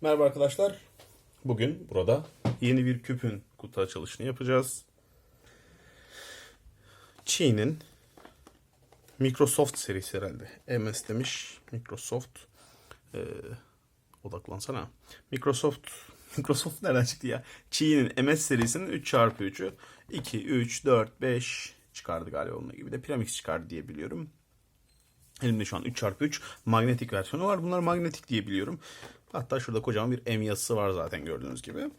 Merhaba arkadaşlar. Bugün burada yeni bir küpün kutu açılışını yapacağız. Çin'in Microsoft serisi herhalde. MS demiş. Microsoft. Ee, odaklansana. Microsoft Microsoft nereden çıktı ya? Çin'in MS serisinin 3x3'ü 2, 3, 4, 5 çıkardı galiba onun gibi de Pyramix çıkardı diye biliyorum. Elimde şu an 3x3 magnetik versiyonu var. Bunlar magnetik diye biliyorum. Hatta şurada kocaman bir M yazısı var zaten gördüğünüz gibi.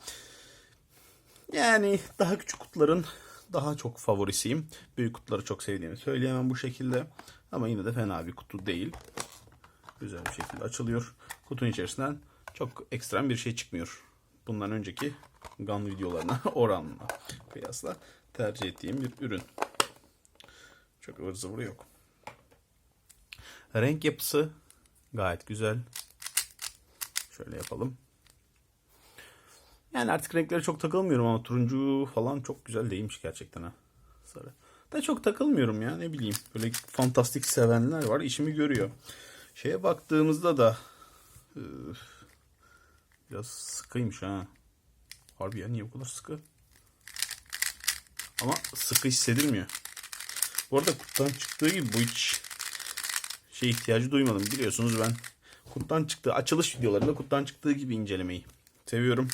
Yani daha küçük kutuların daha çok favorisiyim. Büyük kutuları çok sevdiğimi söyleyemem bu şekilde. Ama yine de fena bir kutu değil. Güzel bir şekilde açılıyor. Kutunun içerisinden çok ekstrem bir şey çıkmıyor. Bundan önceki gun videolarına oranla kıyasla tercih ettiğim bir ürün. Çok ıvır zıvır yok. Renk yapısı gayet güzel. Şöyle yapalım. Yani artık renklere çok takılmıyorum ama turuncu falan çok güzel değilmiş gerçekten ha. Sarı. Da çok takılmıyorum ya ne bileyim. Böyle fantastik sevenler var işimi görüyor. Şeye baktığımızda da üf, biraz sıkıymış ha. Harbi ya niye bu kadar sıkı? Ama sıkı hissedilmiyor. Bu arada kutudan çıktığı gibi bu hiç şey ihtiyacı duymadım. Biliyorsunuz ben kuttan çıktığı açılış videolarında kuttan çıktığı gibi incelemeyi seviyorum.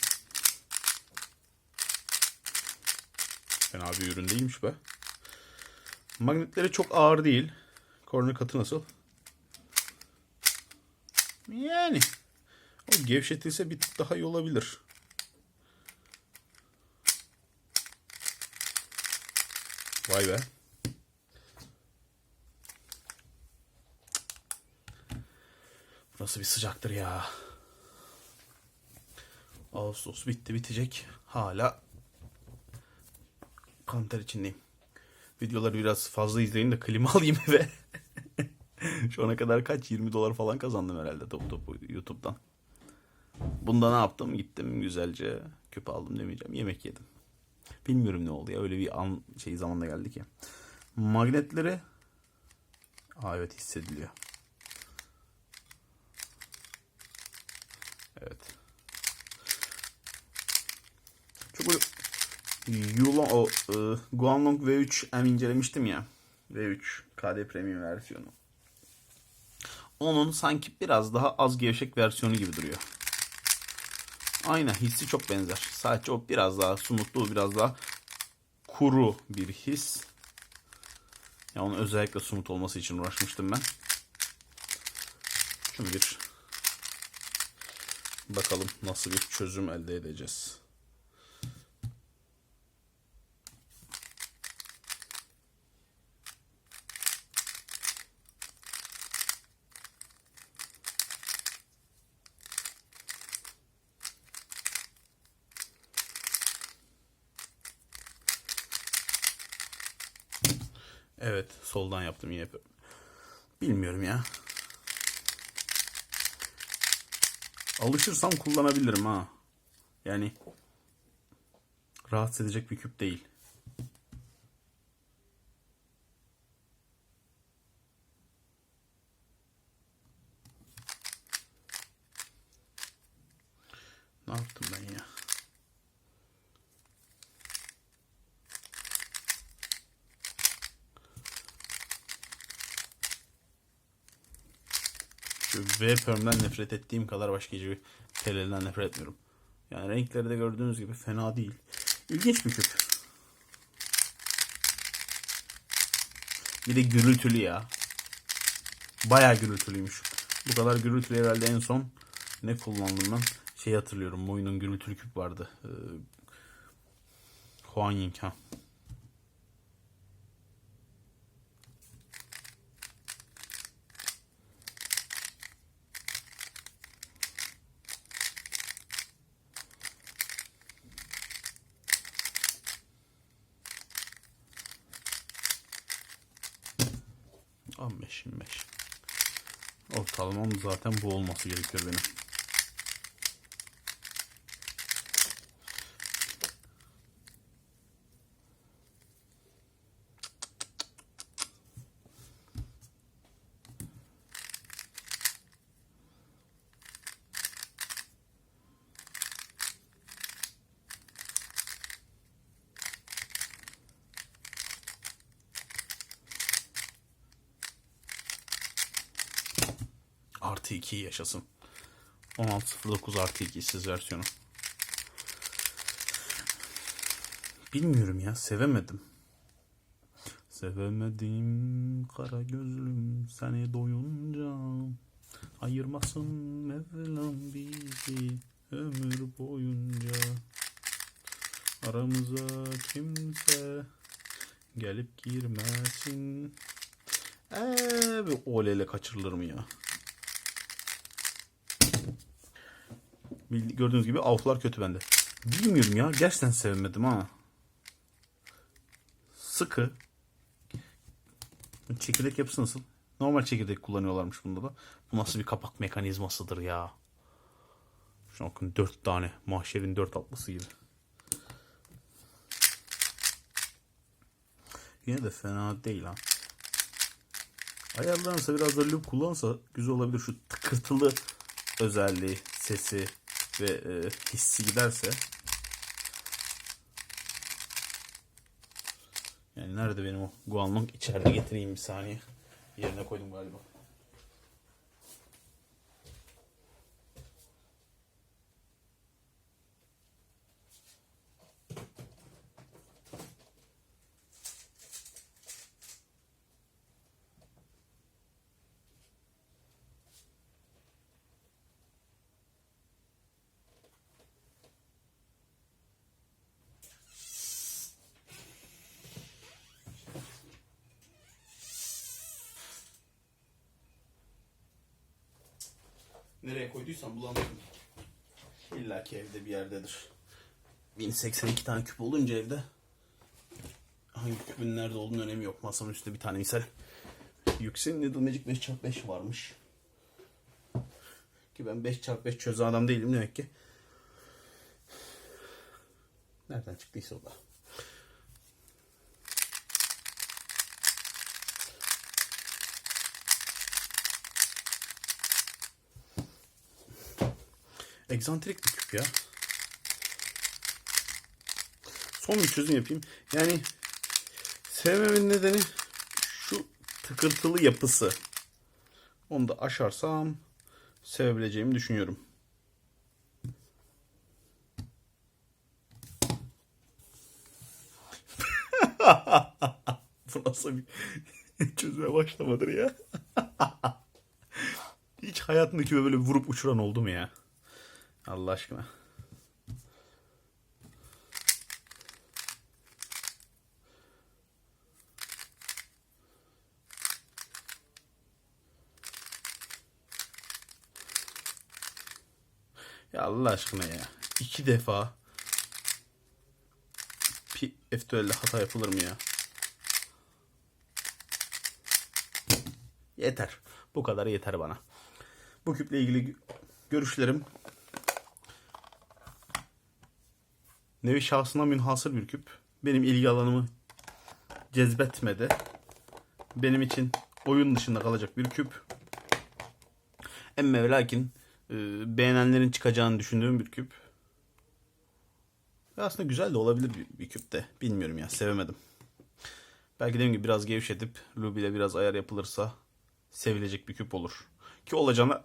Fena bir ürün değilmiş be. Magnetleri çok ağır değil. Korna katı nasıl? Yani o gevşetilse bir tık daha iyi olabilir. Vay be. Burası bir sıcaktır ya. Ağustos bitti bitecek. Hala kanter içindeyim. Videoları biraz fazla izleyin de klima alayım eve. Şu ana kadar kaç? 20 dolar falan kazandım herhalde topu topu YouTube'dan. Bunda ne yaptım? Gittim güzelce küp aldım demeyeceğim. Yemek yedim. Bilmiyorum ne oldu ya. Öyle bir an şey zamanda geldi ki. Magnetleri Aa evet hissediliyor. Evet. Çok böyle Yulon, o e, Guanlong V3 M incelemiştim ya. V3 KD Premium versiyonu. Onun sanki biraz daha az gevşek versiyonu gibi duruyor. Aynen hissi çok benzer. Sadece o biraz daha smoothlu, biraz daha kuru bir his. Ya onun özellikle smooth olması için uğraşmıştım ben. Şimdi bir bakalım nasıl bir çözüm elde edeceğiz. Evet, soldan yaptım yine. Bilmiyorum ya. Alışırsam kullanabilirim ha. Yani rahatsız edecek bir küp değil. Ne yaptım ben ya? V-Perm'den nefret ettiğim kadar başka hiçbir telelden nefret etmiyorum. Yani renkleri de gördüğünüz gibi fena değil. İlginç bir küp. Bir de gürültülü ya. Bayağı gürültülüymüş. Bu kadar gürültülü herhalde en son ne kullandım ben? Şey hatırlıyorum. Moyunun gürültülü küp vardı. Ee, Huanying ha. On beş, yirmi beş. Ortalamam zaten bu olması gerekiyor benim. Artı 2 yaşasın. 1609 artı 2 siz versiyonu. Bilmiyorum ya sevemedim. Sevemedim kara gözlüm seni doyunca Ayırmasın Mevlam bizi ömür boyunca Aramıza kimse gelip girmesin Eee olele kaçırılır mı ya? Gördüğünüz gibi avlar kötü bende. Bilmiyorum ya gerçekten sevemedim ha. Sıkı. Çekirdek yapısı nasıl? Normal çekirdek kullanıyorlarmış bunda da. Bu nasıl bir kapak mekanizmasıdır ya. Şuna bakın dört tane. Mahşerin dört atlısı gibi. Yine de fena değil ha. Ayarlanırsa biraz da loop kullansa güzel olabilir. Şu tıkırtılı özelliği, sesi ve e, hissi giderse. Yani nerede benim o Guanlong? İçeride getireyim bir saniye. Yerine koydum galiba. Nereye koyduysam bulamadım. İlla ki evde bir yerdedir. 1082 tane küp olunca evde hangi küpün nerede olduğunun önemi yok. Masanın üstünde bir tane misal Yüksel Needle Magic 5x5 varmış. Ki ben 5x5 çözen adam değilim demek ki. Nereden çıktıysa o da. Egzantrik bir küp ya. Son bir çözüm yapayım. Yani sevmemenin nedeni şu tıkırtılı yapısı. Onu da aşarsam sevebileceğimi düşünüyorum. Bu nasıl bir çözüme başlamadır ya. Hiç hayatındaki böyle vurup uçuran oldu mu ya? Allah aşkına. Ya Allah aşkına ya. İki defa P- F12'de hata yapılır mı ya? Yeter. Bu kadar yeter bana. Bu küple ilgili görüşlerim nevi şahsına münhasır bir küp. Benim ilgi alanımı cezbetmedi. Benim için oyun dışında kalacak bir küp. Emme ve lakin e, beğenenlerin çıkacağını düşündüğüm bir küp. Ve aslında güzel de olabilir bir, bir küp de. Bilmiyorum ya sevemedim. Belki dediğim gibi biraz gevşetip Ruby ile biraz ayar yapılırsa sevilecek bir küp olur. Ki olacağına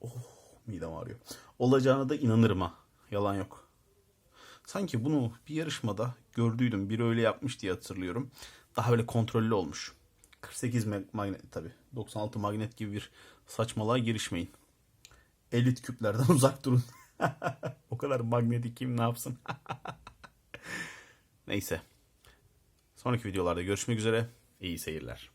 oh midem ağrıyor. Olacağına da inanırım ha. Yalan yok. Sanki bunu bir yarışmada gördüydüm. Biri öyle yapmış diye hatırlıyorum. Daha böyle kontrollü olmuş. 48 mag- magnet tabi. 96 magnet gibi bir saçmalığa girişmeyin. Elit küplerden uzak durun. o kadar magnetik kim ne yapsın? Neyse. Sonraki videolarda görüşmek üzere. İyi seyirler.